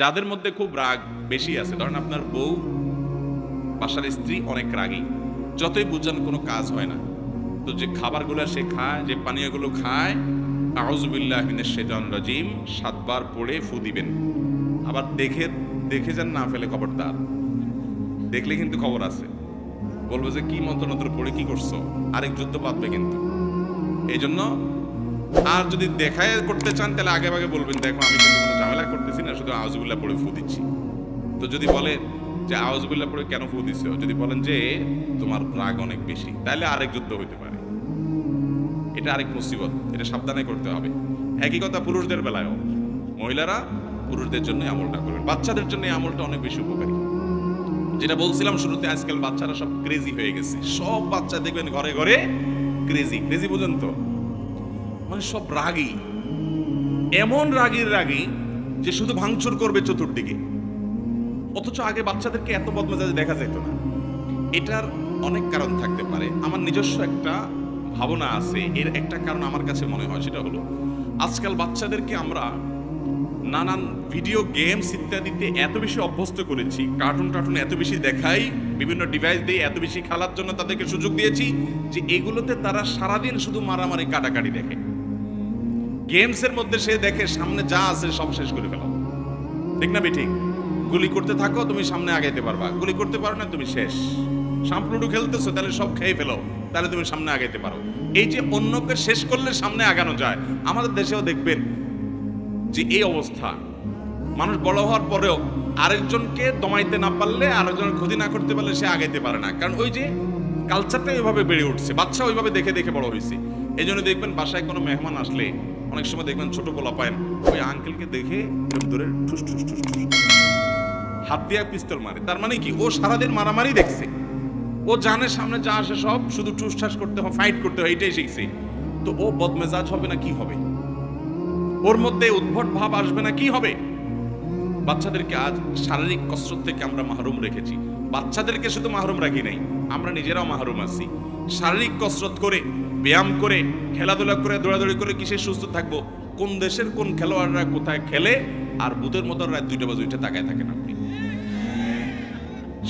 যাদের মধ্যে খুব রাগ বেশি আছে, ধরেন আপনার বউ বাসার স্ত্রী অনেক রাগী, যতই বুঝান কোনো কাজ হয় না, তো যে খাবারগুলো সে খায়, যে পানীয়গুলো খায় আউজুবিল্লাহ মিনাশ শাইতানির রাজিম, সাতবার পড়ে ফু দিবেন। আবার দেখে দেখে যান না ফেলে খবরদার দেখলে কিন্তু খবর আছে। বলব যে কি মন্ত্র মন্ত্র পড়ে কি করছ? আরেক যুদ্ধ পাতবে কিন্তু। এই জন্য আর যদি দেখায় করতে চান, তাহলে আগে আগে বলবেন, দেখো আমি কিন্তু করতেছি না, শুধু আউজুবিল্লাহ পড়ে ফু দিচ্ছি। তো যদি বলে যে আউজুবিল্লাহ পড়ে কেন ফু দিচ্ছ? যদি বলেন যে তোমার রাগ অনেক বেশি, তাহলে আরেক যুদ্ধ হইতে পারে। এটা আরেক মুসিবত, এটা সাবধানে করতে হবে। একই কথা পুরুষদের বেলায়ও। মহিলারা পুরুষদের জন্য আমলটা করবেন। বাচ্চাদের জন্য আমলটা অনেক বেশি উপকারী। যেটা বলছিলাম শুরুতে, আজকাল বাচ্চারা সব ক্রেজি হয়ে গেছে। সব বাচ্চা দেখবেন ঘরে ঘরে ক্রেজি ক্রেজি বুঝেন তো? মানে সব রাগী। এমন রাগীর রাগী যে শুধু ভাঙচুর করবে চতুর্দিকে। অথচ আগে বাচ্চাদেরকে এত বদমেজাজ দেখা যেত না। এটার অনেক কারণ থাকতে পারে। আমার নিজস্ব একটা ভাবনা আছে। এর একটা কারণ আমার কাছে মনে হয় সেটা হলো, আজকাল বাচ্চাদেরকে আমরা নানান ভিডিও গেমস ইত্যাদিতে এত বেশি অভ্যস্ত করেছি, কার্টুন টার্টুন এত বেশি দেখাই, বিভিন্ন ডিভাইস দিয়ে এত বেশি খেলার জন্য তাদেরকে সুযোগ দিয়েছি যে এগুলোতে তারা সারাদিন শুধু মারামারি, কাটাকাটি দেখে। গেমসের মধ্যে সে দেখে সামনে যা আছে সব শেষ করে ফেলো। ঠিক না ঠিক গুলি করতে থাকো, তুমি সামনে আগাইতে পারবা। গুলি করতে পারো না, তুমি শেষ। সাম্প্লুডু খেলতেছো, তাহলে সব খেয়ে ফেলো। তাহলে তুমি সামনে আগাইতে পারো। এই যে অন্যকে শেষ করলে সামনে আগানো যায়, আমাদের দেশেও দেখবেন যে এই অবস্থা। মানুষ বড় হওয়ার পরেও আরেকজনকে দমাইতে না পারলে, আরেকজনের ক্ষতি না করতে পারলে সে আগাইতে পারে না। কারণ ওই যে কালচারটা ওইভাবে বেড়ে উঠছে বাচ্চা ওইভাবে দেখে দেখে বড় হয়েছে। এই জন্য দেখবেন বাসায় কোনো মেহমান আসলে অনেক সময় দেখবেন ছোট পোলা পায়েন ওই আঙ্কেলকে দেখে ধরে ঠুস ঠুস ঠুস ঠুস হাত দিয়ে পিস্তল মারে। তার মানে কি? ও সারাদিন মারামারি দেখছে। ও জানে সামনে যা আসে সব, শুধু ঠুসঠাস করতে হয় ফাইট করতে হয়, এটাই শিখছে। তো ও বদমেজাজ হবে না, কি হবে? ওর মধ্যে উদ্ভট ভাব আসবে না, কি হবে? বাচ্চাদেরকে আজ শারীরিক কসরত থেকে আমরা মাহরুম রেখেছি। বাচ্চাদেরকে শুধু মাহরুম রাখি নাই, আমরা নিজেরাও মাহরুম আছি। শারীরিক কসরত করে, ব্যায়াম করে, খেলাধুলা করে, দৌড়াদৌড়ি করে কিসে সুস্থ থাকব? কোন দেশের কোন খেলোয়াড়রা কোথায় খেলে? আর বুধের মতো রাত দুইটা বাজে উঠে তাকায় থাকেন আপনি।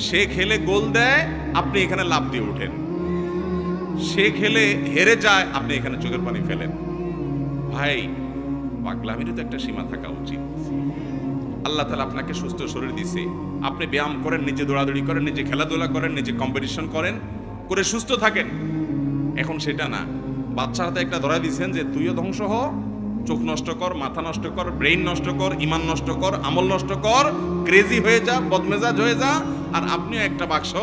সে খেলে গোল দেয়, আপনি এখানে লাভ দিয়ে ওঠেন। সে খেলে হেরে যায়, আপনি এখানে চোখের পানি ফেলেন। ভাই পাগলামিরও তো একটা সীমা থাকা উচিত। আল্লাহ তালা আপনাকে সুস্থ শরীর দিছে। আপনি ব্যায়াম করেন, নিজে দৌড়াদৌড়ি করেন, নিজে খেলাধুলা করেন, নিজে কম্পিটিশন করেন, করে সুস্থ থাকেন। এখন সেটা না। বাচ্চা হাতে একটা ধরা দিয়েছেন যে, তুইও ধ্বংস হ, চোখ নষ্ট কর, মাথা নষ্ট কর ব্রেইন নষ্ট কর, ইমান নষ্ট কর, আমল নষ্ট কর ক্রেজি হয়ে যা, বদমেজাজ হয়ে যা। আর আপনিও একটা বাক্স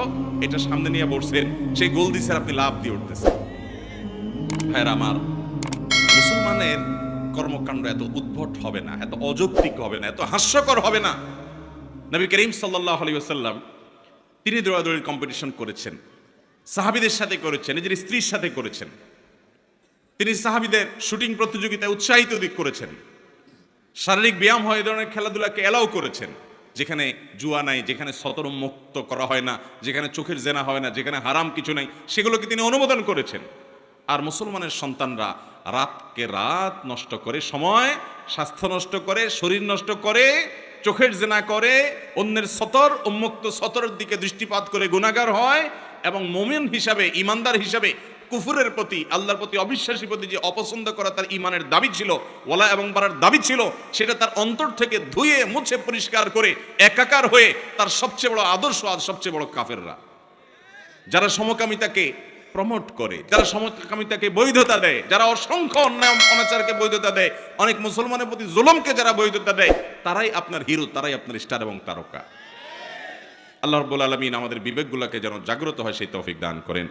এটা সামনে নিয়ে বসছেন। সেই গোল দিছে আপনি লাভ দিয়ে উঠতেছেন। ভাইয়ের আমার, মুসলমানের কর্মকাণ্ড এত উদ্ভট হবে না, এত অযৌক্তিক হবে না, এত হাস্যকর হবে না। নবী করিম সাল্লাহ আলী আসাল্লাম তিনি দৌড়াদৌড়ির কম্পিটিশন করেছেন, সাহাবিদের সাথে করেছেন, নিজের স্ত্রীর সাথে করেছেন। তিনি সাহাবিদের শুটিং প্রতিযোগিতায় উৎসাহিত দিক করেছেন। শারীরিক ব্যায়াম হয় এই ধরনের খেলাধুলাকে এলাও করেছেন, যেখানে জুয়া নাই, যেখানে সতর মুক্ত করা হয় না, যেখানে চোখের জেনা হয় না, যেখানে হারাম কিছু নাই, সেগুলোকে তিনি অনুমোদন করেছেন। আর মুসলমানের সন্তানরা রাতকে রাত নষ্ট করে, সময় স্বাস্থ্য নষ্ট করে, শরীর নষ্ট করে, চোখের জেনা করে, অন্যের সতর, উন্মুক্ত সতরের দিকে দৃষ্টিপাত করে গুণাগার হয় এবং মোমেন হিসাবে, ইমানদার হিসাবে কুফুরের প্রতি, আল্লাহর প্রতি অবিশ্বাসী প্রতি যে অপছন্দ করা তার ইমানের দাবি ছিল ওলা এবং বাড়ার দাবি ছিল, সেটা তার অন্তর থেকে ধুয়ে, মুছে, পরিষ্কার করে একাকার হয়ে তার সবচেয়ে বড় আদর্শ, আর সবচেয়ে বড় কাফেররা। যারা সমকামিতাকে প্রমোট করে, যারা সমকামিতাকে বৈধতা দেয়, যারা অসংখ্য অন্যায় অনাচারকে বৈধতা দেয়, অনেক মুসলমানের প্রতি জুলমকে যারা বৈধতা দেয়, তারাই আপনার হিরো, তারাই আপনার স্টার এবং তারকা। আল্লাহ রব্বুল আলমিন আমাদের বিবেকগুলোকে যেন জাগ্রত হয়, সেই তৌফিক দান করেন।